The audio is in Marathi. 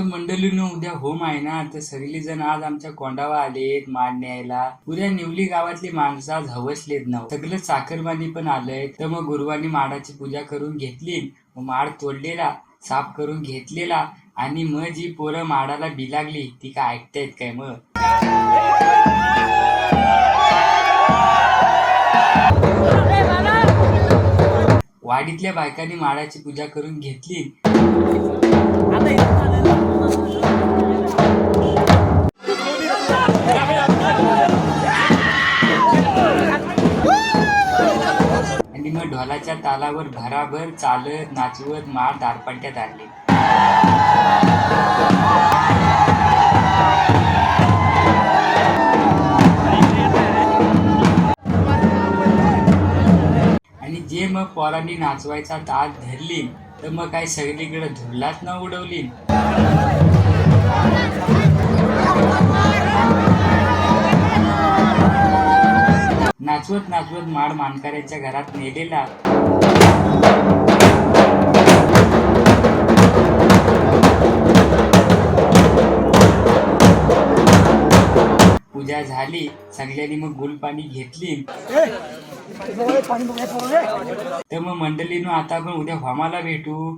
तर मंडळीनं उद्या होम आहे ना तर सगळी जण आज आमच्या कोंडावा आलेत माड न्यायला. उद्या निवली गावातली माणसं आज हवसलेत ना. सगळं चाकरमानी पण आलंय तर मग गुरुवानी माडाची पूजा करून घेतली माड तोडलेला साफ करून घेतलेला. आणि मग जी पोरं माडाला बी लागली ती काय ऐकतायत काय मग? वाडीतल्या बायकांनी माडाची पूजा करून घेतली. आणि मग ढोलाच्या तालावर भराभर चालत नाचवत माळ दारपट्ट्यात आणली. जे मग पोरांनी नाचवायचा ताल धरली तर मग काय सगळीकडे धुरलाच न उडवली नाचवत नाचवत माड मानकऱ्याच्या घरात नेलेला. पूजा झाली सगळ्यांनी मग गुलपाणी घेतली ते मग मंडळीनं आता आपण उद्या होमाला भेटू.